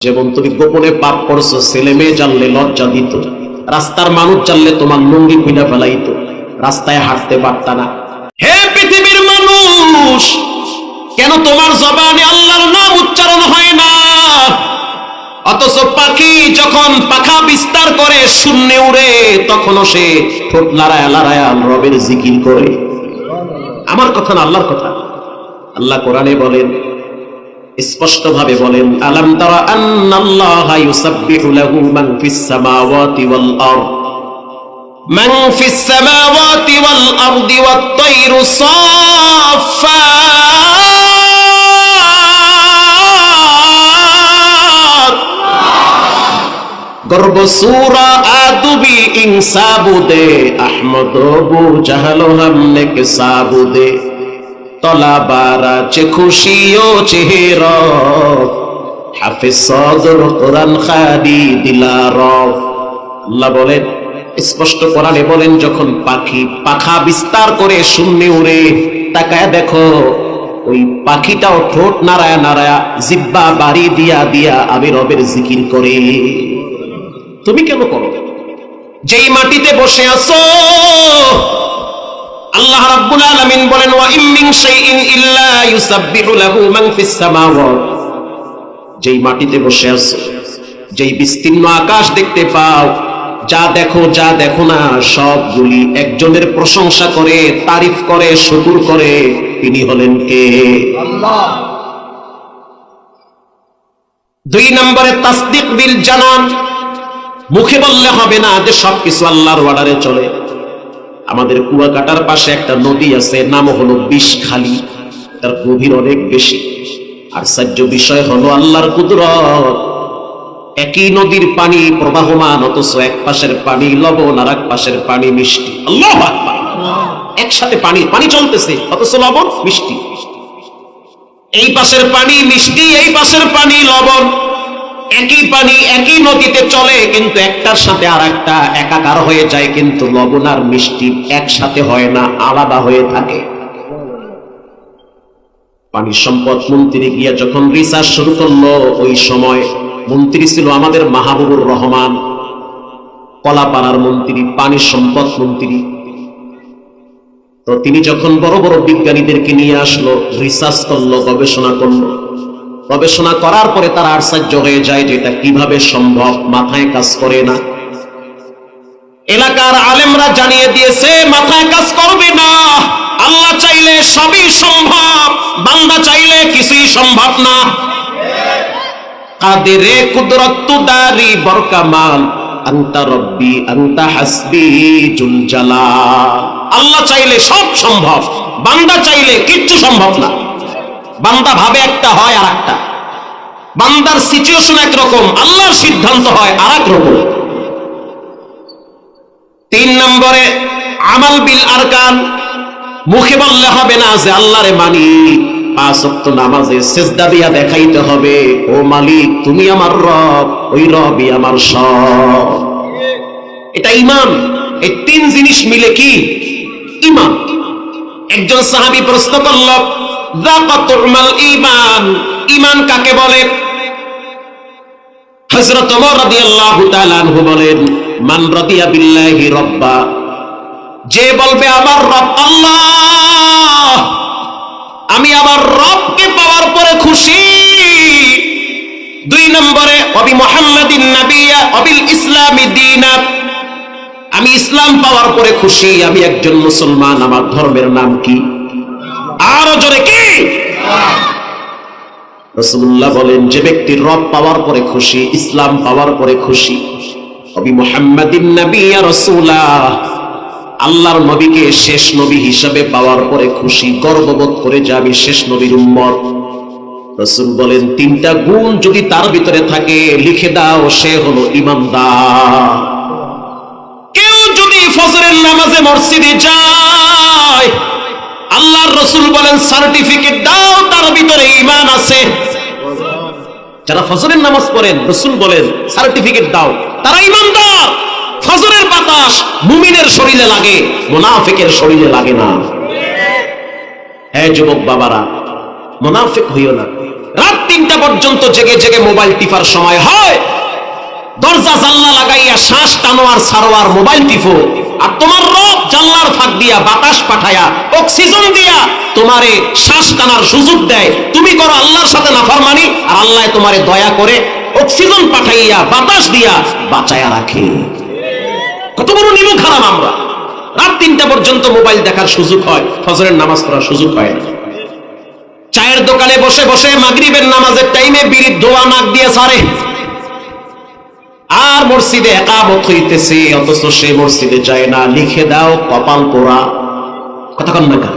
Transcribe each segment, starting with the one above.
যেমন তুমি গোপনে পাপ করছ, ছেলে মেয়ে জানলে লজ্জা দিত। রাস্তার মানুষ জানলে তোমার লুঙ্গি খুলে ফেলাইত। রাস্তায় হাঁটতে পারতা না। হে পৃথিবীর মানুষ, কেন তোমার জবানে আল্লাহর নাম উচ্চারণ হয় না? অথচ পাখি যখন পাখা বিস্তার করে শূন্যে উড়ে, তখনও সে ঠোঁট লড়ায় লড়ায় রবের জিকির করে। আমার কথা না, আল্লাহর কথা। আল্লাহ কোরআনে বলেন স্পষ্ট ভাবে বলেন, আলাম তারা আন্নাল্লাহা ইউসাব্বিহু লাহু মান ফিস সামাওয়াতি ওয়াল আরদ। মান ফিস সামাওয়াতি ওয়াল আরদি ওয়াত তায়রু সাফফাত গর্ব সুরা আদুবি ইনসাবুদে, আহমদ বু জাহালো হামনে কে সাবুদে। তলা বারা চে খুশি ও চেহের। হাফিজ সদর কোরআন খাদি দিলার আল্লাহ বলেন, স্পষ্ট কোরআনে বলেন, যখন পাখি পাখা বিস্তার করে শূন্যে উড়ে তাকায় দেখো, ওই পাখিটাও ঠোঁট নাড়ায়া নাড়ায়া জিব্বা বাড়ি দিয়া দিয়া আমি রবের জিকির করে। তুমি কেন করো? যেই মাটিতে বসে আছো আল্লাহ রাব্বুল আলামিন বলেন, ওয়া ইম মিন শাইইন ইল্লা ইউসাব্বিহু লাহু মান ফিস সামাওয়াত। যেই মাটিতে বসে আছো, যেই বিস্তীর্ণ আকাশ দেখতে পাও, যা দেখো যা দেখো না, সবগুলি একজনের প্রশংসা করে, তারিফ করে, শুকুর করে, তিনি হলেন কে? আল্লাহ দুই নম্বরে তাসদিক বিল জানান। মুখে বললে হবে না যে সবকিছু আল্লাহর অর্ডারে চলে। আমাদের কুয়াকাটার পাশে একটা নদী আছে, নাম হলো বিষখালী তার গভীর অনেক বেশি। আশ্চর্য বিষয় হলো আল্লাহর কুদরত। একই নদীর পানি প্রবাহমান, অথচ এক পাশের পানি লবণ আর এক পাশের পানি মিষ্টি। আল্লাহ একসাথে পানি পানি চলতেছে, অথচ লবণ মিষ্টি। এই পাশের পানি মিষ্টি, এই পাশের পানি লবণ। একই পানি একই নদীতে চলে, কিন্তু একটার সাথে আর একটা একাকার হয়ে যায়, কিন্তু লবণ আর মিষ্টি একসাথে হয় না, আলাদা হয়ে থাকে। পানি সম্পদ মন্ত্রী গিয়া যখন রিসার্চ শুরু করল, ওই সময় মন্ত্রী ছিল আমাদের মাহবুবুর রহমান, কলাপাড়ার মন্ত্রী, পানি সম্পদ মন্ত্রী। তো তিনি যখন বড় বড় বিজ্ঞানীদেরকে নিয়ে আসলো রিসার্চ করল, গবেষণা করল গবেষণা করার পরে তারা আশ্চর্য হয়ে যায় যে এটা কীভাবে সম্ভব, মাথায় কাজ করে না। এলাকার আলেমরা জানিয়ে দিয়েছে, মাথায় কাজ করবে না। আল্লাহ চাইলে সবই সম্ভব, বান্দা চাইলে কিছুই সম্ভব না। কাদেরে কুদরত দারি বরকামাল আন্তা রব্বি, আন্তা হাসবি জুল জালাল আল্লাহ চাইলে সব সম্ভব, বান্দা চাইলে কিচ্ছু সম্ভব না। বান্দা ভাবে একটা হয় আর একটা বান্দার সিচুয়েশন একরকম, আল্লাহর সিদ্ধান্ত হয় আর এক রকম। তিন নম্বরে, আমাল বিল আরকান, মুখে বললে হবে না যে আল্লাহরে মানি। নামাজে দেখাইতে হবে, ও মালিক, তুমি আমার রব, ওই রবই আমার সব। এটা ইমান। এই তিন জিনিস মিলে কি? ইমান। একজন সাহাবি প্রশ্ন করল ইমান ইমান কাকে বলে? যে বলবে, আমার রব আল্লাহ। আমি আমার রবকে পাওয়ার পরে খুশি। দুই নম্বরে, অবি মুহাম্মাদিন নাবিয়া, অবিল ইসলামি দীনা। আমি ইসলাম পাওয়ার পরে খুশি। আমি একজন মুসলমান, আমার ধর্মের নাম কি? আরও জোরে কি? রসুল্লাহ বলেন, যে ব্যক্তি রব পাওয়ার পরে খুশি, ইসলাম পাওয়ার পরে খুশি অবি মুহাম্মাদিন নাবিয়া রাসূলা আল্লাহর নবীকে শেষ নবী হিসাবে পাওয়ার পরে খুশি, গর্ববোধ করে যে আমি শেষ নবীর উম্মত। রসুল বলেন, তিনটা গুণ যদি তার ভিতরে থাকে, লিখে দাও, সে হলো ইমানদার। কেউ যদি ফজরের নামাজে মসজিদে যায় আল্লাহর রসুল বলেন, সার্টিফিকেট দাও, তার ভিতরে ইমান আছে। যারা ফজরের নামাজ পড়েন, রসুল বলেন, সার্টিফিকেট দাও। তারা ইমানদার ফজরের বাতাস মুমিনের শরীরে লাগে, মোনাফিকের শরীরে লাগে না। হ্যাঁ যুবক বাবারা, মোনাফিক হইও না। রাত তিনটা পর্যন্ত জেগে জেগে মোবাইল টিপার সময় হয়। দরজা জানলা লাগাইয়া শ্বাস টানো আর ছাড়ো আর মোবাইল টিপো। আর তোমার রব জানলার ফাঁক দিয়া, বাতাস পাঠায়া অক্সিজেন দিয়া তোমারে শ্বাস টানার সুযোগ দেয়। তুমি করো আল্লাহর সাথে নাফরমানি, আর আল্লাহ তোমারে দয়া করে অক্সিজেন পাঠাইয়া, বাতাস দিয়া বাঁচায়া রাখে। কত বড় নিমু খারাপ আমরা রাত তিনটা পর্যন্ত মোবাইল দেখার সুযোগ হয়, ফজরের নামাজ পড়ার সুযোগ হয় চায়ের দোকানে বসে বসে মাগরিবের নামাজের টাইমে বিড়ির ধোয়া নাক দিয়ে সারে। আর মসজিদে একামত হইতেছে, অথচ সে মসজিদে যায় না। লিখে দাও কপাল পোড়া। কতক্ষণ না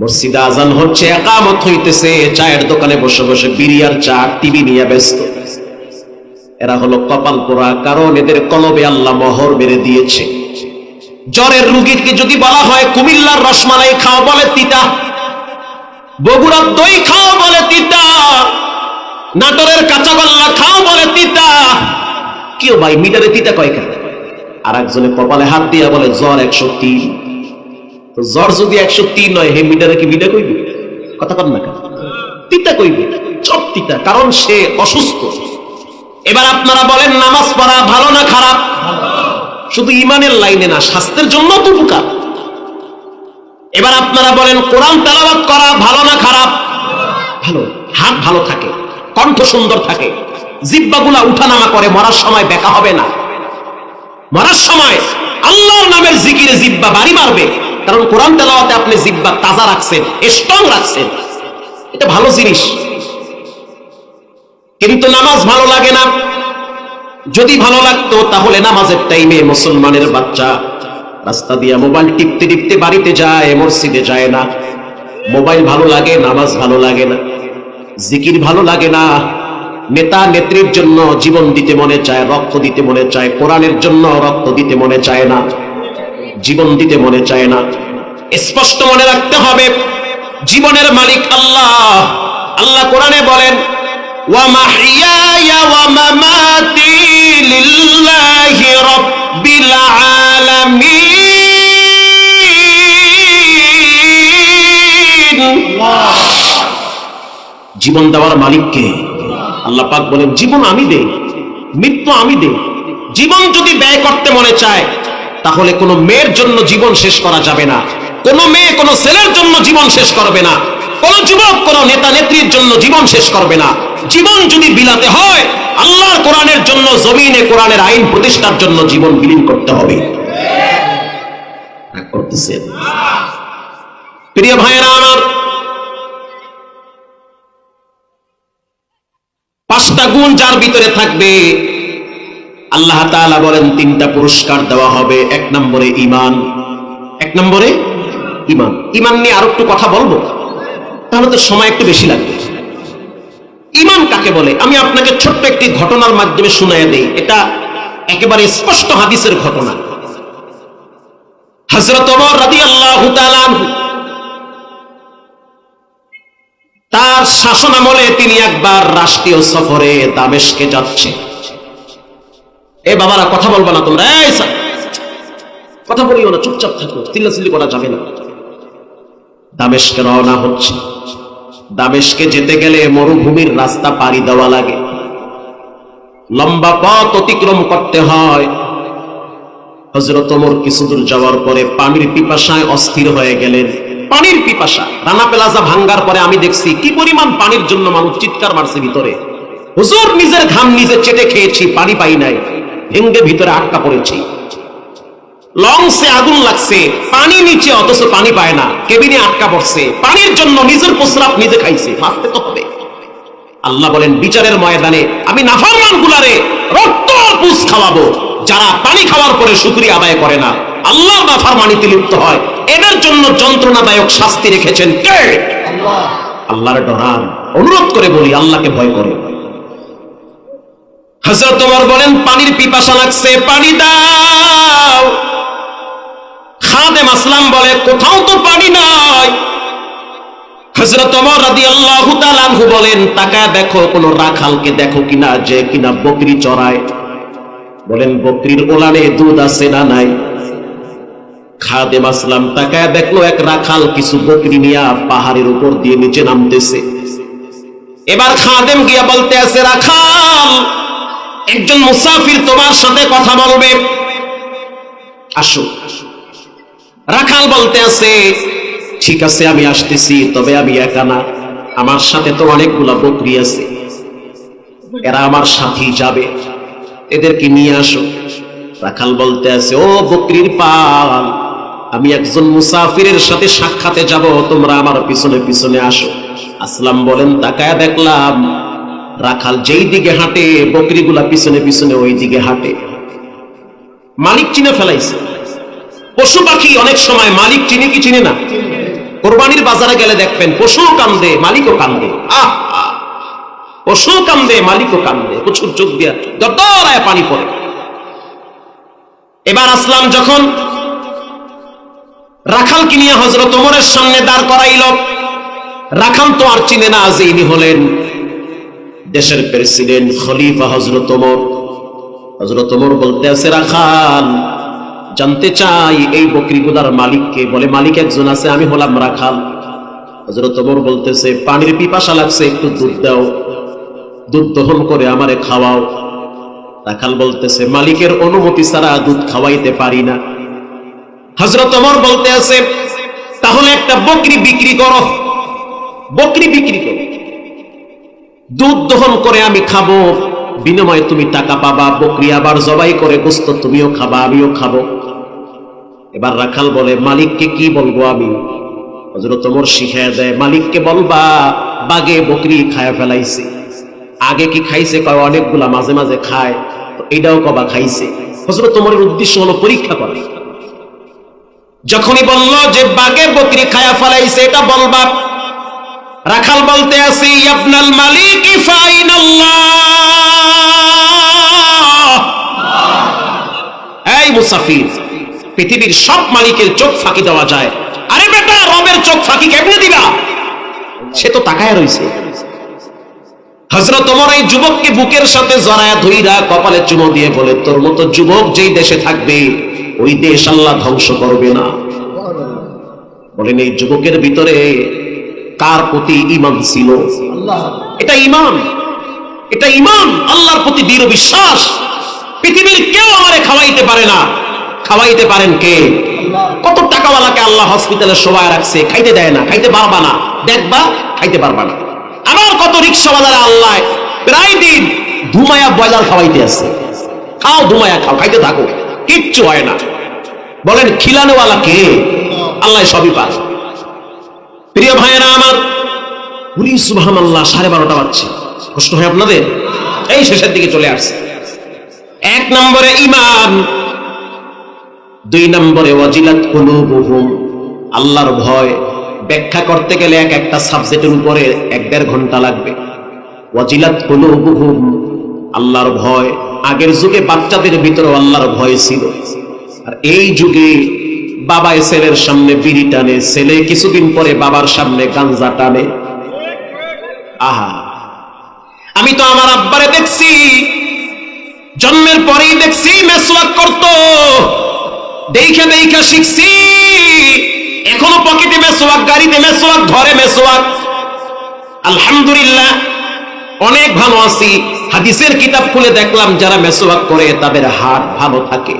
মসজিদে আজান হচ্ছে, একামত হইতেছে। চায়ের দোকানে বসে বসে বিড়ি আর চা, টিভি নিয়ে ব্যস্ত। এরা হলো কপাল পোড়া, কারণ এদের কলবে আল্লাহ মোহর মেরে দিয়েছে। জ্বরের রুগীকে যদি বলা হয়, কুমিল্লার রসমালাই খাও বলে তিতা, বগুড়ার দই খাও বলে তিতা। নাটোরের কাঁচাগোল্লা খাও বলে তিতা। কেউ ভাই, মিটারে তিতা কয় কেন? আর একজনে কপালে হাত দিয়া বলে, জ্বর একশো তিন জ্বর যদি একশো তিন নয়, হে মিটারে কি মিটা কইবে? কথা কন না কেন? তিতা কইবে, সব তিতা, কারণ সে অসুস্থ। এবার আপনারা বলেন, নামাজ পড়া ভালো না খারাপ? শুধু ইমানের লাইনে না, স্বাস্থ্যের জন্য তো উপকার। এবার আপনারা বলেন, কোরআন তেলাওয়াত করা ভালো না খারাপ? ভালো, হাত ভালো থাকে। কণ্ঠ সুন্দর থাকে। জিব্বাগুলা উঠানামা করে, মরার সময় বেকা হবে না। মরার সময় আল্লাহর নামের জিকিরে জিব্বা বাড়ি মারবে। কারণ কোরআন তেলাওয়াতে আপনি জিব্বা তাজা রাখছেন স্ট্রং রাখছেন। এটা ভালো জিনিস। কিন্তু নামাজ ভালো লাগে না। যদি ভালো লাগতো, তাহলে নামাজের টাইমে মুসলমানের বাচ্চা রাস্তা দিয়া মোবাইল টিপতে টিপতে বাড়িতে যায়, মসজিদে যায় না। মোবাইল ভালো লাগে, নামাজ ভালো লাগে না। জিকির ভালো লাগে না। নেতা নেত্রীর জন্য জীবন দিতে মনে চায়, রক্ত দিতে মনে চায়, কোরআনের জন্য রক্ত দিতে মনে চায় না। জীবন দিতে মনে চায় না। স্পষ্ট মনে রাখতে হবে, জীবনের মালিক আল্লাহ। আল্লাহ কোরআনে বলেন, ওয়া ওয়া জীবন দেওয়ার মালিককে। আল্লাহ পাক বলেন, জীবন আমি দেই, মৃত্যু আমি দেই। জীবন যদি ব্যয় করতে মনে চায়, তাহলে কোনো মেয়ের জন্য জীবন শেষ করা যাবে না। কোনো মেয়ে কোনো ছেলের জন্য জীবন শেষ করবে না। কোন যুবক, কোন নেতা নেত্রীর জন্য জীবন শেষ করবে না। জীবন যদি বিলাতে হয়, আল্লাহর কোরআনের জন্য, জমিনে কোরআনের আইন প্রতিষ্ঠার জন্য জীবন বিলীন করতে হবে। করতেছেন। প্রিয় ভাইয়েরা আমার পাঁচটা গুণ যার ভিতরে থাকবে, আল্লাহ তাআলা বলেন তিনটা পুরস্কার দেওয়া হবে। এক নম্বরে ইমান এক নম্বরে ইমান ইমান নিয়ে আরও একটু কথা বলব? তাহলে তো সময় একটু বেশি লাগবে। ইমান কাকে বলে? আমি আপনাকে ছোট্ট একটি ঘটনার মাধ্যমে শুনাইয়া দেই। এটা একেবারে স্পষ্ট হাদিসের ঘটনা। হজরত ওমর রাদিয়াল্লাহু তার শাসন আমলে তিনি একবার রাষ্ট্রীয় সফরে দামেশকে যাচ্ছে। এ বাবারা, কথা বলবা না তোমরা। কথা বলিও না, চুপচাপ থাকো, চিল্লাচিল্লি করা যাবে না। দামেশকে রওনা হচ্ছে। দামেশকে যেতে গেলে মরুভূমির রাস্তা পাড়ি দেওয়া লাগে। লম্বা পথ অতিক্রম করতে হয়। হজরত ওমর কিছুদূর যাওয়ার পরে পানির পিপাসায় অস্থির হয়ে গেলেন। পানির পিপাসা। রানা প্লাজা ভাঙ্গার পরে আমি দেখছি, কি পরিমাণ পানির জন্য মানুষ চিৎকার মারছে ভিতরে। হুজুর, নিজের ঘাম নিজে চেটে খেয়েছি, পানি পাই নাই। ভেঙ্গে ভিতরে আটকা পড়েছি। লংসে আগুন লাগছে, পানি নিচে অথচ পানি পায় না, কেবিনে আটকা পড়ছে। পানির জন্য নিজের প্রস্রাব নিজে খাইছে বাঁচতে তো হবে। আল্লাহ বলেন, বিচারের ময়দানে আমি নাফরমান গুলারে রক্ত পুষ খাওয়াবো। যারা পানি খাওয়ার পরে শুকরিয়া আদায় করে না আল্লাহ নাফরমানিতে লিপ্ত হয়। এদের জন্য যন্ত্রণাদায়ক শাস্তি রেখেছেন কে? আল্লাহর ডরান অনুরোধ করে বলি আল্লাহকে ভয় করে। হযরত ওমর বলেন পানির পিপাসা লাগছে পানি দাও। খাদেম আসলাম বলে কোথাও তো পানি নাই। হযরত ওমর রাদিয়াল্লাহু তাআলা আনহু বলেন তাকায় দেখো কোন রাখালকে দেখো কিনা যে কিনা বকরি চড়ায়। বলেন বকরির ওলানে দুধ আছে না নাই? খাদেম আসলাম, তাকায় দেখল এক রাখাল কিছু বকরি নিয়া পাহাড়ের উপর দিয়ে নিচে নামতেছে। এবার খাদেম গিয়া বলতে আছে, রাখাল, একজন মুসাফির তোমার সাথে কথা বলবে। আসো। রাখাল বলতে আছে, ঠিক আছে, আমি আসতেছি, তবে আমি একা না। আমার সাথে তো অনেকগুলা বকরি আছে। এরা আমার সাথী যাবে। এদেরকে নিয়ে আসো। রাখাল বলতে আছে, ও বকরির পাল আমি একজন মুসাফিরের সাথে সাক্ষাতে যাব, তোমরা আমার পিছনে পিছনে আসো। আসলাম বলেন, তাকায় দেখলাম রাখাল যেই দিকে হাঁটে, বকরিগুলা পিছনে পিছনে ওই দিকে হাঁটে। মালিক চিনে ফেলাইছে। পশু পাখি অনেক সময় মালিক চিনে কি চিনে না? কোরবানির বাজারে গেলে দেখবেন পশু কান্দে, মালিকও কান্দে। আহ। পশু কান্দে, মালিকও কান্দে। প্রচুর চোখ দিয়া দরদরায় পানি পড়ে। এবার আসলাম যখন রাখালকে নিয়ে হজরত ওমরের সামনে দাঁড় করাইল। রাখাল তো আর চিনে না যে ইনি হলেন দেশের প্রেসিডেন্ট খলিফা হজরত ওমর। হজরত ওমর বলতে আছে, রাখাল, জানতে চাই এই বকরিগুলার মালিককে। বলে, মালিক একজন আছে, আমি হলাম রাখাল। হজরত ওমর বলতেছে, পানির পিপাসা লাগছে, একটু দুধ দাও। দুধ দহন করে আমারে খাওয়াও। রাখাল বলতেছে, মালিকের অনুমতি ছাড়া দুধ খাওয়াইতে পারি না। হজরত ওমর বলতে আছে, তাহলে একটা বকরি বিক্রি করো। বকরি বিক্রি করো। দুধ দহন করে আমি খাব, বিনিময়ে তুমি টাকা পাবা, বকরি আবার জবাই করে গোস্ত তুমিও খাবা, আমিও খাব। এবার রাখাল বলে, মালিককে কি বলব আমি? হজরত ওমর শিখায় দেয়, মালিককে বলবা, বাগে বকরি খায় ফেলাইছে। আগে কি খাইছে? কয়, অনেকগুলা মাঝে মাঝে খায়। এটাও কবা খাইছে। হজরত ওমরের উদ্দেশ্য হলো পরীক্ষা করা। যখনই বলল যে বাগে বকরি খায়া ফেলাইছে, এটা বলবা রাখাল বলতে আছি আপনাল মালিক এই মুসাফির, পৃথিবীর সব মালিকের চোখ ফাঁকি দেওয়া যায়। আরে বেটা, রবের চোখ ফাঁকি কেমনে দিবা? সে তো তাকায় রইছে। হজরত তোমার এই যুবককে বুকের সাথে জড়ায়া ধুইরা কপালে চুমো দিয়ে বলে, তোর মতো যুবক যেই দেশে থাকবে ওই দেশ আল্লাহ ধ্বংস করবে না। বলেন, এই যুবকের ভিতরে কার প্রতি ইমান ছিল? এটা ইমান এটা ইমান আল্লাহর প্রতি দৃঢ় বিশ্বাস। পৃথিবীর কেউ আমারে খাওয়াইতে পারে না। খাওয়াইতে পারেন কে? কত টাকাওয়ালাকে আল্লাহ হসপিটালে শোয়ায় রাখছে, খাইতে দেয় না, খাইতে পারবা না। দেখবা, খাইতে পারবা না। আমার কত রিক্সাওয়ালারা আল্লাহ প্রায় দিন ধুমায়া বয়লার খাওয়াইতে আছে খাও, ধুমায়া খাও, খাইতে থাকো। কিচ্ছু হয় না। বলেন, খিলানেওয়ালা কে? আল্লাহ সবই পায় প্রিয় ভাইয়েরা আমার, উনি সুবহান আল্লাহ সাড়ে বারোটা বাজছে। কষ্ট হয় আপনাদের? এই শেষের দিকে চলে আসছে। এক নম্বরে ইমান দুই নম্বরে ওয়াজিলাত কুলুবুহুম। আল্লাহর ভয় ব্যাখ্যা করতে গেলে এক একটা সাবজেক্টের উপরে এক দেড় ঘণ্টা লাগবে। ওয়াজিলাত কুলুবুহুম, আল্লাহর ভয় আগের যুগে বাচ্চাদের ভিতরে আল্লাহর ভয় ছিল। আর এই যুগে বাবা ছেলের সামনে বিড়ি টানে, ছেলে কিছুদিন পরে বাবার সামনে গাঞ্জা টানে। আহা! আমি তো আমার আব্বারে দেখছি, জন্মের পরেই দেখছি, মেসওয়াক করত। দেখে দেখে শিখছি, এখনও পকেটে মেসওয়াক, গাড়িতে মেসওয়াক, ঘরে মেসওয়াক। আলহামদুলিল্লাহ অনেক ভালো আছি। হাদিসের কিতাব খুলে দেখলাম, যারা মেসওয়াক করে তাদের হাট ভালো থাকে।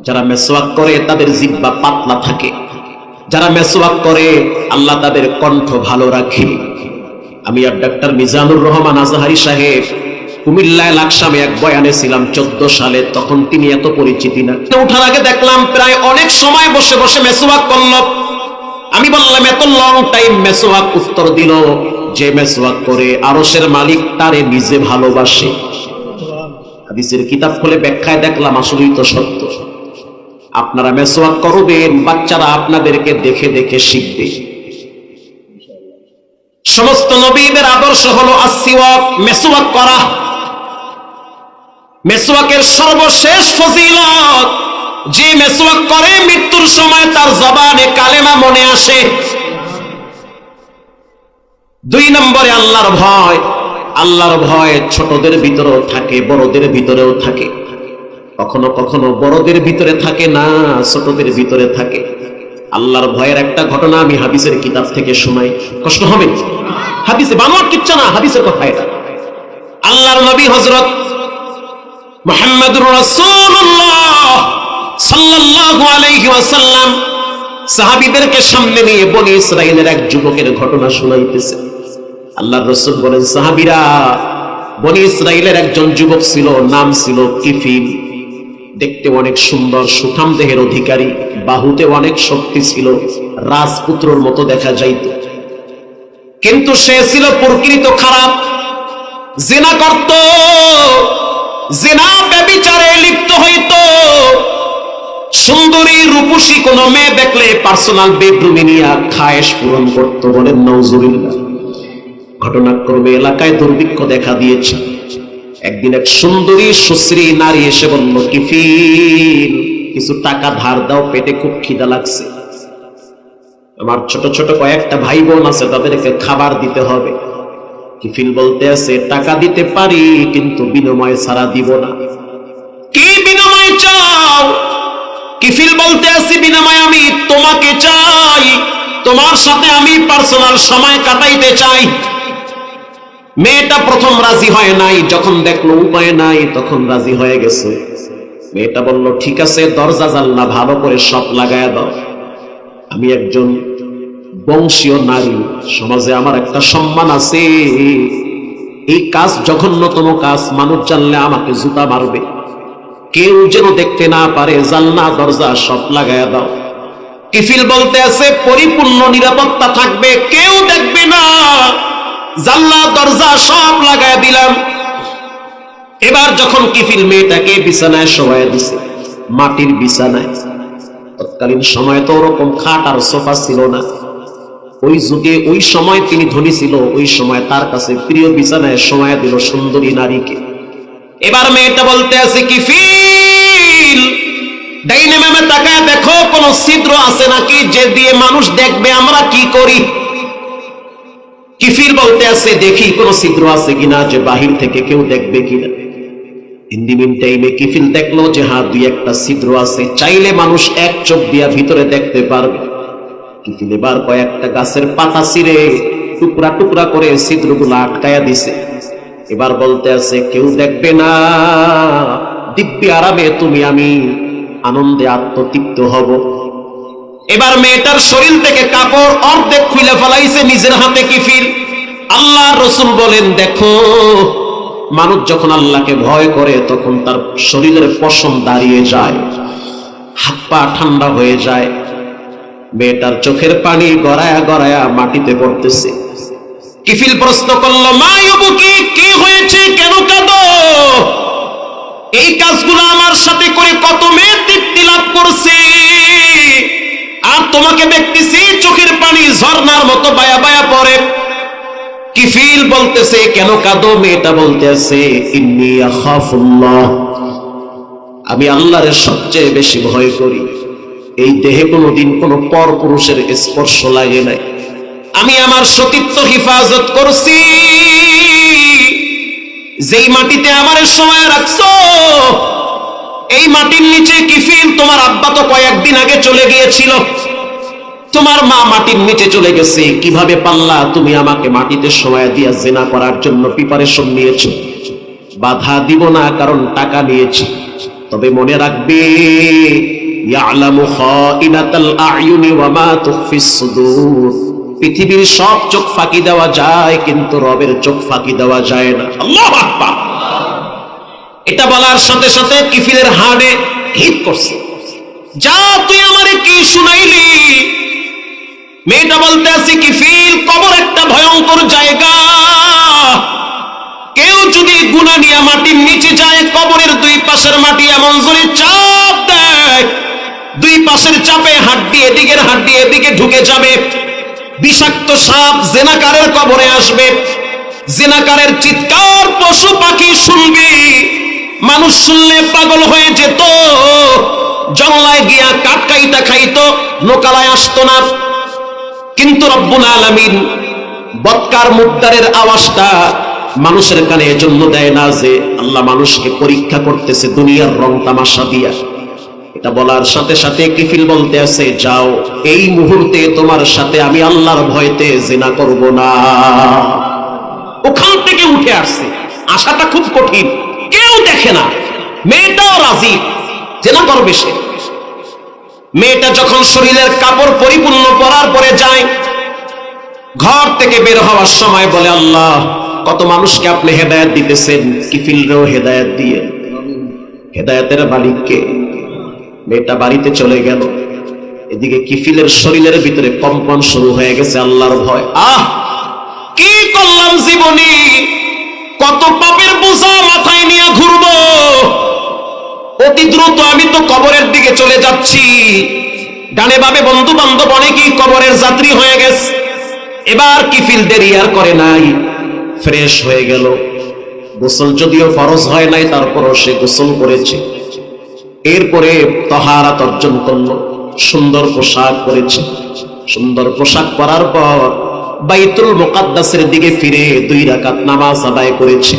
যারা মেসওয়াক করে তাদের জিব্বা পাতলা থাকে। যারা মেসওয়াক করে, আল্লাহ তাদের কণ্ঠ ভালো রাখে। আমি আর ডাক্তার মিজানুর রহমান আজহারি সাহেব, কুমিল্লায় লাকসামে এক বয়ানে ছিলাম, চোদ্দ সালে, তখন তিনি এত পরিচিতি না। ওঠার আগে দেখলাম, প্রায় অনেক সময় বসে বসে মেসওয়াক করল। আমি বললাম, এত লং টাইম মেসওয়াক উত্তর দিল। যে মেসওয়াক করে আরসের মালিক তারে নিজে ভালোবাসে। হাদিসের কিতাব খুলে ব্যাখ্যায় দেখলাম, আসলেই তো সত্য। আপনারা মেসওয়াক করবেন, বাচ্চারা আপনাদেরকে দেখে দেখে শিখবে। সমস্ত নবীদের আদর্শ হলো আসিওয়াক মেসওয়াক করা। মেসওয়াকের সর্বশেষ ফজিলত, যে মেসওয়াক করে, মৃত্যুর সময় তার জবানে কালেমা মনে আসে। দুই নম্বরে আল্লাহর ভয়। আল্লাহর ভয় ছোটদের ভিতরেও থাকে, বড়দের ভিতরেও থাকে। কখনো কখনো বড়দের ভিতরে থাকে না, ছোটদের ভিতরে থাকে। আল্লাহর ভয়ের একটা ঘটনা আমি হাদিসের কিতাব থেকে শোনাই। কষ্ট হবে? হাদিসে বানোয়ার কিচ্ছা না, হাদিসের কথা এটা। আল্লাহর নবী হযরত মুহাম্মদুর রাসূলুল্লাহ সাল্লাল্লাহু আলাইহি ওয়াসাল্লাম সাহাবীদেরকে সামনে নিয়ে বনি ইসরাইলের এক যুবকের ঘটনা শোনাইতেছে। আল্লাহর রাসূল বলেন, সাহাবীরা, বনি ইসরাইলের একজন যুবক ছিল, নাম ছিল কিফিল। দেখতে অনেক সুন্দর, সুঠাম দেহের অধিকারী, বাহুতে অনেক শক্তি ছিল, রাজপুত্রর মতো দেখা যাইত। কিন্তু সে ছিল প্রকৃত খারাপ। জেনা করত, জেনা ব্যবিচারে লিপ্ত হইত। সুন্দরী রূপসী কোন মেয়ে দেখলে পার্সোনাল বেডরুমে নিয়ে খায়েশ পূরণ করত বলেন নজরুল্লাহ ঘটনাক্রমে এলাকায় দুর্ভিক্ষ দেখা দিয়েছে। একদিন এক সুন্দরী সুশ্রী নারী এসে বলল, কিফিল, কিছু টাকা ধার দাও, পেটে খুব খিদা লাগছে। আমার ছোট ছোট কয়েকটা ভাই বোন আছে, তাদেরকে খাবার দিতে হবে। কিফিল বলতে আছে, টাকা দিতে পারি, কিন্তু বিনিময় ছাড়া দিব না। কি বিনিময় চাও? কিফিল বলতে আছি, বিনিময় আমি তোমাকে চাই, তোমার সাথে আমি পার্সোনাল সময় কাটাইতে চাই। মেয়েটা প্রথম রাজি হয় নাই, যখন দেখল উপায় নাই, তখন রাজি হয়ে গেছে। মেয়েটা বলল, ঠিক আছে, দরজা জানলা ভালো করে সব লাগায় দাও। আমি একজন বংশীয় নারী, সমাজে আমার একটা সম্মান আছে। এই কাজ জঘন্যতম কাজ, মানুষ জানলে আমাকে জুতা মারবে। কেউ যেন দেখতে না পারে, জানলা, দরজা সব লাগায় দাও। কিফিল বলতে আছে, পরিপূর্ণ নিরাপত্তা থাকবে, কেউ দেখবে না। জানলা, দরজা সব লাগায় দিলাম। এবার যখন কিফিল মেয়েটাকে বিছানায় শোয়াই দিছে, মাটির বিছানায়, তৎকালীন সময় তো ওরকম খাট আর সোফা ছিল না। ওই যুগে ওই সময় তিনি ধনী ছিল, ওই সময় তার কাছে প্রিয় বিছানায় সময় দিল সুন্দরী নারীকে। এবার মেয়েটা বলতে আছে কি ফিল ডাইনে ম্যামে তাকায় দেখো, কোন ছিদ্র আছে নাকি? যে দিয়ে মানুষ দেখবে, আমরা কি করি? কিফিল বলতে আছে দেখি কোন ছিদ্র আছে কিনা যে বাহির থেকে কেউ দেখবে কিনা। ইন্দিমিন টাইমে কিফিল দেখল যে হ্যাঁ দুই একটা ছিদ্র আছে, চাইলে মানুষ এক চোখ দিয়া ভিতরে দেখতে পারবে। কিফিল এবার কয়েকটা গাছের পাতা ছিঁড়ে টুকরা টুকরা করে ছিদ্রগুলো আটকায়া দিছে। এবার বলতে আছে, কেউ দেখবে না। দিব্যি আরামে তুমি আমি আনন্দে আত্মতৃপ্ত হব। এবার মেয়েটার শরীর থেকে কাপড় অর্ধেক খুলে ফেলাইছে, নিজের হাতে কিফিল আল্লাহ রসুল বলেন, দেখো, মানুষ যখন আল্লাহকে ভয় করে, তখন তার শরীরের পশম দাঁড়িয়ে যায়, হাত পা ঠান্ডা হয়ে যায়। মেয়েটার চোখের পানি গড়ায়া গড়ায়া মাটিতে পড়তেছে। কিফিল প্রশ্ন করল, মা কি কি হয়েছে? কেন কাঁদো? এই কাজগুলো আমার সাথে করে কত মেয়ে তৃপ্তি লাভ করছে? আর তোমাকে দেখতেছি চোখের পানি ঝর্ণার মতো বায়া বায়া পড়ে কিফিল বলতেছে? কেন কাঁদো? মেয়েটা বলতেছে আমি আল্লাহর সবচেয়ে বেশি ভয় করি। এই দেহে কোনোদিন কোনো পর পুরুষের স্পর্শ লাগে নাই। আমি আমার সতীত্ব হিফাজত করছি। যেই মাটিতে আমার সময় রাখছো এই মাটির নিচে কিফিল তোমার আব্বা তো কয়েকদিন আগে চলে গিয়েছিল। তোমার মা মাটির নিচে চলে গেছে। কীভাবে পাল্লা তুমি আমাকে মাটিতে সময় দিয়া জেনা করার জন্য প্রিপারেশন নিয়েছো? বাধা দিব না, কারণ টাকা নিয়েছি। তবে মনে রাখবে পৃথিবীর সব চোখ ফাঁকি দেওয়া যায়, কিন্তু রবের চোখ ফাঁকি দেওয়া যায় না। আল্লাহু আকবার! এটা বলার সাথে সাথে কিফিলের হাড়ে হিট করছে। যা তুই আমারে কি শুনাইলি? মেয়েটা বলতে আছে, কিফিল, কবর একটা ভয়ঙ্কর জায়গা। কেউ যদি গুণা নিয়ে মাটির নিচে যায়, কবরের দুই পাশের মাটি এমন জোরে চাপ দেয়। দুই পাশের চাপে হাড্ডি এদিকের হাড্ডি এদিকে ঢুকে যাবে। বিষাক্ত সাপ জেনাকারের কবরে আসবে। জেনাকারের চিৎকার পশু পাখি শুনবি। মানুষ শুনলে পাগল হয়ে যেত। জঙ্গলায় গিয়া কাটকাইটা খাইতো, নোকালায় আসতো না। কিন্তু রব্বুল আলামিন বৎকার মুক্তারের আওয়াজটা মানুষের কানে এজন্য দেয় না যে আল্লাহ মানুষকে পরীক্ষা করতেছে দুনিয়ার রং তামাশা দিয়া। এটা বলার সাথে সাথে কিফিল বলতে আছে, যাও, এই মুহূর্তে তোমার সাথে আমি আল্লাহর ভয়তে জেনা করব না। ওখান থেকে উঠে আসছে। আশাটা খুব কঠিন। কেউ দেখে না। মেয়েটাও রাজি, জেনা করবে সে মেয়েটা যখন শরীরের কাপড় পরিপূর্ণ পরার পরে যায়, ঘর থেকে বের হওয়ার সময় বলে, আল্লাহ, কত মানুষকে আপনি হেদায়েত দিতেছেন, কিফিলরেও হেদায়েত দিয়ে। হেদায়েতের মালিককে মেয়েটা বাড়িতে চলে গেল। এদিকে কিফিলের শরীরের ভিতরে কম্পন শুরু হয়ে গেছে, আল্লাহর ভয়। আহ, কি করলাম জীবনী? কত পাপের বোঝা মাথায় নিয়ে ঘুরবো? অতি দ্রুত আমি তো কবরের দিকে চলে যাচ্ছি। ডানে বামে বন্ধু বান্ধব অনেকেই কবরের যাত্রী হয়ে গেছে। এবার কিফিল দেরি আর করে নাই। ফ্রেশ হয়ে গেল। গোসল যদিও ফরজ হয় নাই, তারপরও সে গোসল করেছে। এরপরে তহারাত অর্জন করল। সুন্দর পোশাক পরেছে। সুন্দর পোশাক পরার পর বাইতুল মোকাদ্দাসের দিকে ফিরে দুই রাকাত নামাজ আদায় করেছে।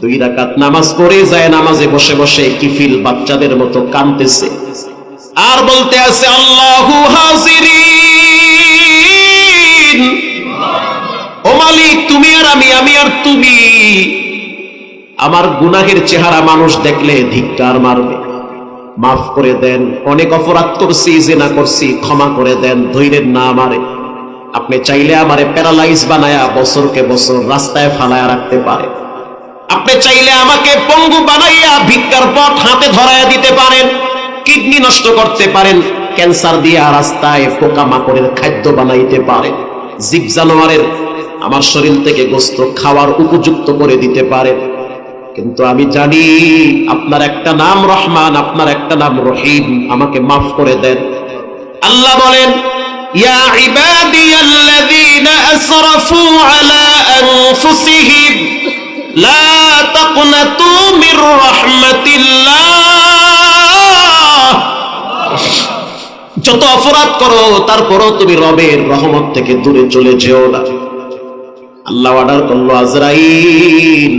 দুই রাকাত নামাজ পড়ে যায়, নামাজে বসে বসে কিফিল বাচ্চাদের মতো কাঁদতেছে। আর বলতে আছে, আল্লাহু হাজিরিন। ও মালিক, তুমি আর আমি আমি আর তুমি। আমার গুনাহের চেহারা মানুষ দেখলে ধিক্কার মারবে। মাফ করে দেন, অনেক অপরাধ করছি, জেনা করছি, ক্ষমা করে দেন, ধৈর্যের না আমারে আপনি চাইলে আমারে প্যারালাইজ বানায়া বছরকে বছর রাস্তায় ফালায়া রাখতে পারে। আপনি চাইলে আমাকে পঙ্গু বানাইয়া ভিক্ষার পথ হাতে ধরাইয়া দিতে পারেন, কিডনি নষ্ট করতে পারেন, ক্যান্সার দিয়া রাস্তায় পোকা মাকড়ের খাদ্য বানাইতে পারেন জীব জানোয়ারের আমার শরীর থেকে গোস্ত খাওয়ার উপযুক্ত করে দিতে পারেন কিন্তু আমি জানি আপনার একটা নাম রহমান, আপনার একটা নাম রহিম, আমাকে মাফ করে দেন। আল্লাহ বলেন ইয়া ইবাদিয়াল্লাযীনা আসরাফু আলা আনফুসিহিম লা তাকনাতু মির রাহমাতিল্লাহ যত অপরাধ করো, তারপরও তুমি রবের রহমত থেকে দূরে চলে যেও না। আল্লাহ অর্ডার করল, আজরাইল,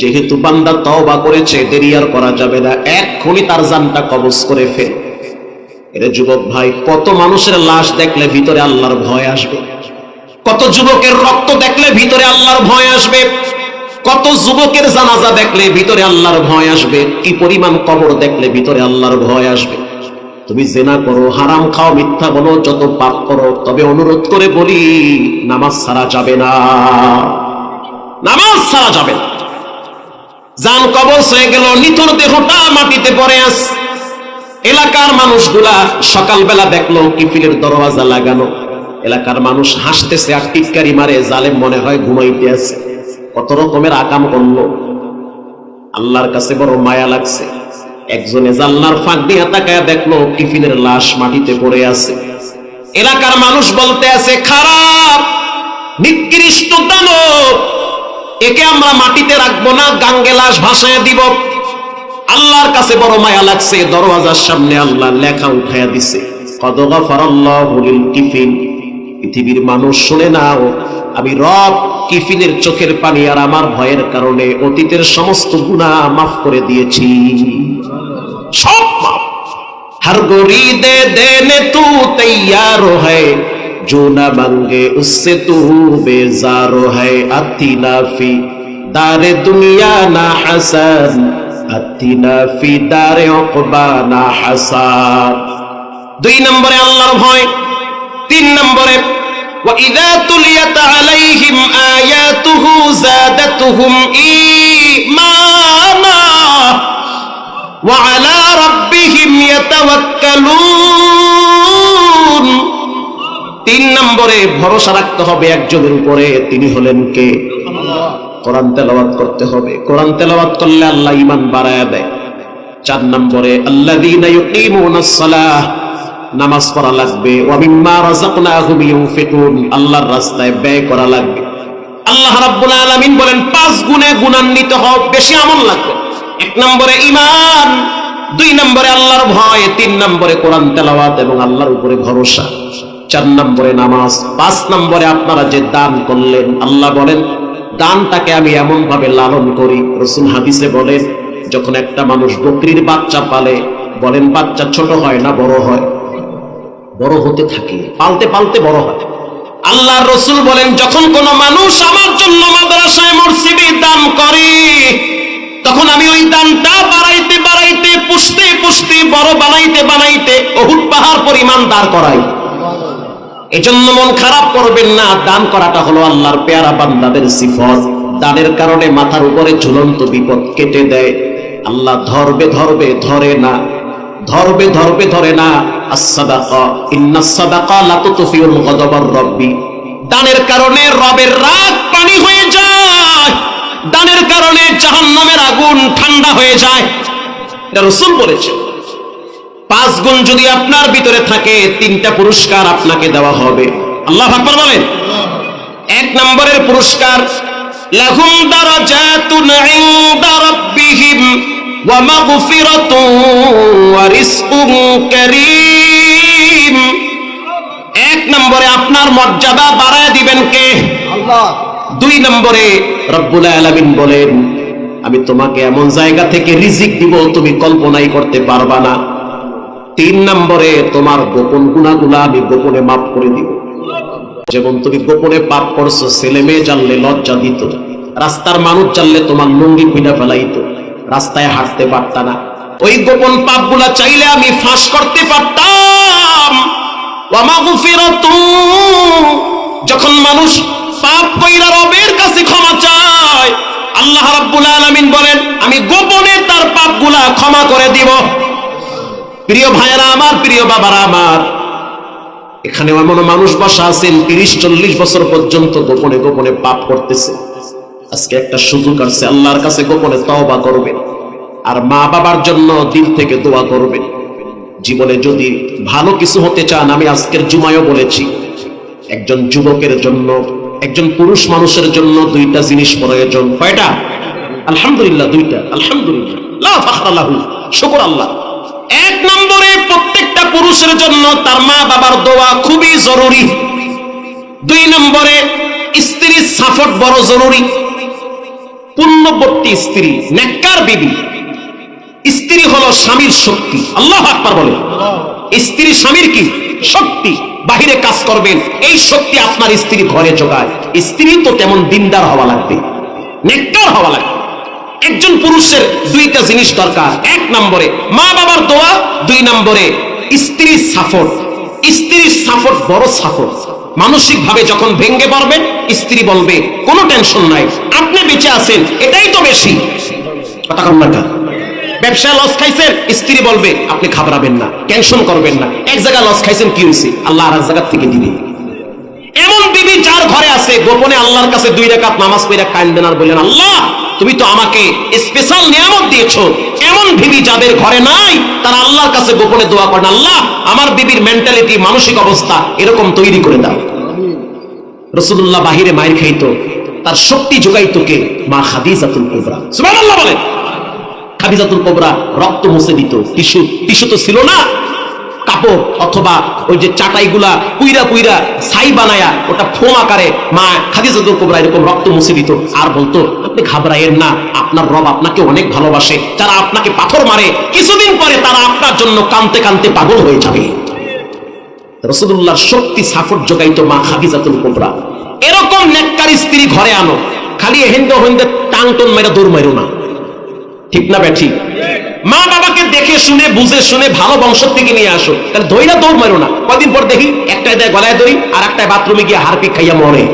যেহেতু বান্দা তওবা করেছে, দেরি আর করা যাবে না। এক্ষুনি তার জানটা কবজ করে ফেল। এর যুবক ভাই, কত মানুষের লাশ দেখলে ভিতরে আল্লাহর ভয় আসবে? কত যুবকের রক্ত দেখলে ভিতরে আল্লাহর ভয় আসবে? কত যুবকের জানাজা দেখলে ভিতরে আল্লাহর ভয় আসবে? কি পরিমাণ কবর দেখলে ভিতরে আল্লাহর ভয় আসবে? তুমি জেনা করো, হারাম খাও, মিথ্যা বলো, যত পাপ করো, তবে অনুরোধ করে বলি, নামাজ ছাড়া যাবে না। নামাজ ছাড়া যাবে না। যান কবর হয়ে গেল, নিথর দেহটা মাটিতে পড়ে আস এলাকার মানুষগুলা সকালবেলা দেখল কিফিলের দরওয়াজা লাগানো। এলাকার মানুষ হাসতেছে আর টিটকারি মারে, জালেম মনে হয় ঘুমাইতে আছে। কত রকমের আকাম করল। আল্লাহর কাছে বড় মায়া লাগছে। একজনে জানলার ফাঁক দিয়ে তাকায় দেখল টিফিনের লাশ মাটিতে পড়ে আছে। এলাকার মানুষ বলতে আছে, খারাপ, নিকৃষ্ট দানব, একে আমরা মাটিতে রাখব না, গাঙ্গে লাশ ভাসায় দিব। আল্লাহর কাছে বড় মায়া লাগছে দরওয়াজার সামনে আল্লাহ লেখা উঠাইয়া দিছে কদ গফারাল্লাহু লিল কিফিন পৃথিবীর মানুষ শুনে নাও আমি রব কিফিনের চোখের পানি আর আমার ভয়ের কারণে অতীতের সমস্ত গুনাহ মাফ করে দিয়েছি সব মাফ हर गोरी दे देने तू तैयार है जो न मांगे उससे तू बेजार है अति नाफी दारे दुनिया ना हसन আতিনা ফি দারে অকবানা হাসা দুই নম্বরে আল্লাহর ভয়, তিন নম্বরে وإذا تليت عليهم آياته زادتهم إيمانا وعلى ربهم يتوكلون তিন নম্বরে ভরসা রাখতে হবে একজনের উপরে, তিনি হলেন কে? আল্লাহ কোরআন তেলাওয়াত করতে হবে। কোরআন তেলাওয়াত করলে আল্লাহ ইমান বাড়ায় দেয়। চার নম্বরে নামাজ লাগবে। আল্লাহর রাস্তায় ব্যয় করা লাগবে। আল্লাহ রাব্বুল আলামিন বলেন, পাঁচ গুণে গুণান্বিত হও, বেশি আমল লাগবে এক নম্বরে ঈমান, দুই নম্বরে আল্লাহর ভয়, তিন নম্বরে কোরআন তেলাওয়াত এবং আল্লাহর উপরে ভরসা। চার নম্বরে নামাজ, পাঁচ নম্বরে আপনারা যে দান করলেন, আল্লাহ বলেন দানটাকে আমি এমন ভাবে লালন করি। রসুল হাদিসে বলেন যখন একটা মানুষ বকরির বাচ্চা পালে, বলেন, বাচ্চা ছোট হয় না, বড় হয়? বড় হতে থাকে, পালতে পালতে বড় হয়। আল্লাহ রসুল বলেন, যখন কোন মানুষ আমার জন্য মাদ্রাসায় মসজিদে দান করে, তখন আমি ওই দানটা বাড়াইতে বাড়াইতে, পুষতে পুষতে, বড় বানাইতে বানাইতে অহুত পাহাড় পরিমাণ দাঁড় করাই। এজন্য মন খারাপ করবেন না। দান করাটা হলো আল্লাহর পেয়ারা বান্দাদের সিফত। দানের কারণে মাথার উপরে ঝুলন্ত বিপদ কেটে দেয়। আল্লাহ ধরবে ধরবে ধরে না। ধরবে ধরবে ধরে না। দানের কারণে রবের রাগ পানি হয়ে যায়। দানের কারণে জাহান্নামের আগুন ঠান্ডা হয়ে যায়। এটা রাসূল বলেছেন। পাঁচ গুণ যদি আপনার ভিতরে থাকে তিনটা পুরস্কার আপনাকে দেওয়া হবে। আল্লাহ আকবার বলেন। এক নম্বরের পুরস্কার লাহুম দারাজাতুন ইনদা রাব্বিহিম ওয়া মাগফিরাতুন ওয়া রিজকুন কারীম। এক নম্বরে আপনার মর্যাদা বাড়ায় দিবেন কে? আল্লাহ। দুই নম্বরে রব্বুল আলামিন বলেন আমি তোমাকে এমন জায়গা থেকে রিজিক দিব তুমি কল্পনাই করতে পারবা না। তিন নম্বরে তোমার গোপন গুণাগুলা আমি গোপনে মাফ করে দিব। যেমন তুমি গোপনে পাপ করছ, ছেলে মেয়ে জানলে লজ্জা দিত। রাস্তার মানুষ জানলে তোমার লুঙ্গি খুঁজে ফেলাইতো। রাস্তায় হাঁটতে পারতা না। ওই গোপন পাপগুলা চাইলে আমি ফাঁস করতে পারতাম। যখন মানুষ পাপ কইরা রবের কাছে ক্ষমা চায়, আল্লাহ রাব্বুল আলামিন বলেন, আমি গোপনে তার পাপগুলা ক্ষমা করে দিব। প্রিয় ভাইয়েরা আমার, প্রিয় বাবারা আমার, এখানে এমন মানুষ বসা আছেন, তিরিশ, চল্লিশ বছর পর্যন্ত গোপনে গোপনে পাপ করতেছে। আজকে একটা সুযোগ আসছে, আল্লাহর কাছে গোপনে তওবা করবেন। আর মা বাবার জন্য দিল থেকে দোয়া করবেন। জীবনে যদি ভালো কিছু হতে চান, আমি আজকের জুমায়ও বলেছি, একজন যুবকের জন্য, একজন পুরুষ মানুষের জন্য দুইটা জিনিস প্রয়োজন। কয়টা? আলহামদুলিল্লাহ, দুইটা। আলহামদুলিল্লাহ। শুকর আল্লাহ। এক নম্বরে প্রত্যেকটা পুরুষের জন্য তার মা বাবার দোয়া খুবই জরুরি। দুই নম্বরে স্ত্রীর সাপোর্ট বড় জরুরি। পুণ্যবর্তী স্ত্রী, নেককার বিবি। স্ত্রী হলো স্বামীর শক্তি। আল্লাহ আকবার বলে। স্ত্রী স্বামীর কি? শক্তি। বাহিরে কাজ করবেন, এই শক্তি আপনার স্ত্রী ঘরে জোগায় স্ত্রী তো তেমন দিনদার হওয়া লাগবে, নেককার হওয়া লাগবে। একজন পুরুষের দুইটা জিনিস দরকার। এক নম্বরে মা বাবার দোয়া, দুই নম্বরে স্ত্রীর সাপোর্ট। স্ত্রীর সাপোর্ট বড় সাপোর্ট। মানসিক ভাবে যখন ভেঙ্গে পড়বেন স্ত্রী বলবে, কোনো টেনশন নাই, আপনি বেঁচে আছেন, এটাই তো বেশি। কথা কম না? ব্যবসায় লস খাইছেন, স্ত্রী বলবে, আপনি ঘাবড়াবেন না, টেনশন করবেন না। এক জায়গায় লস খাইছেন, কি হয়েছে আল্লাহ আর এক জায়গা থেকে দিবে। এমন বিবি যার ঘরে আছে, গোপনে আল্লাহর কাছে দুই রাকাত নামাজ পড়ে কাঁদবেন আর বললেন, আল্লাহ তুমি তো আমাকে স্পেশাল নিয়ামত দিয়েছ। এমন বিবি যাদের ঘরে নাই, তারা আল্লাহর কাছে গোপনে দোয়া করেন, আল্লাহ, আমার বিবির মেন্টালিটি মানসিক অবস্থা এরকম তৈরি করে দাও। রসুল্লাহ বাহিরে মায়ের খাইতো, তার শক্তি যোগাইতো কে? মা খাদিজাতুল কুবরা। সুবহানাল্লাহ বলেন খাদিজাতুল কুবরা রক্ত মুছে দিত। টিস্যু টিস্যু তো ছিল না। কাপড় অথবা ওই যে চাটাইগুলা পুইরা পুইরা ছাই বানায়া ওটা ফোম আকারে মা খাদিজাতুল কুবরা এরকম রক্ত মুছে দিত। আর বলতো, আপনি ঘাবড়াইয়েন না, আপনার রব আপনাকে অনেক ভালোবাসে। যারা আপনাকে পাথর মারে, কিছুদিন পরে তারা আপনার জন্য কানতে কানতে পাগল হয়ে যাবে। রসুল্লাহর শক্তি সাপোর্ট যোগাইতো মা খাদিজাতুল কুবরা এরকম নেককার স্ত্রী ঘরে আনো। খালি হেন্দে হেন্দে টাং টন মেরে দৌড় মেরো না। ঠিক না ব্যাঠি? মা বাবাকে দেখে শুনে, বুঝে শুনে ভালো বংশ থেকে নিয়ে আসো। তাহলে ধৈরা দৌড় মারো না। কদিন পর দেখি একটাই দেয় গলায় ধরি আর একটাই বাথরুমে গিয়ে হারপিক খাইয়া মরে।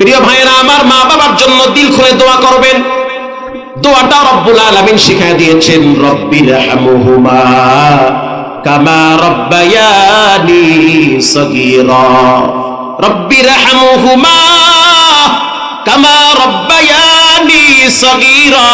প্রিয় ভাইয়েরা, আমার মা বাবার জন্য দিল খুলে দোয়া করবেন। দোয়াটা রব্বুল আলামিন শিখায় দিয়েছেন রব্বির হামহুমা কামা রব্বায়ানি সগীরা। রব্বির হামহুমা কামা রব্বায়ানি সগীরা।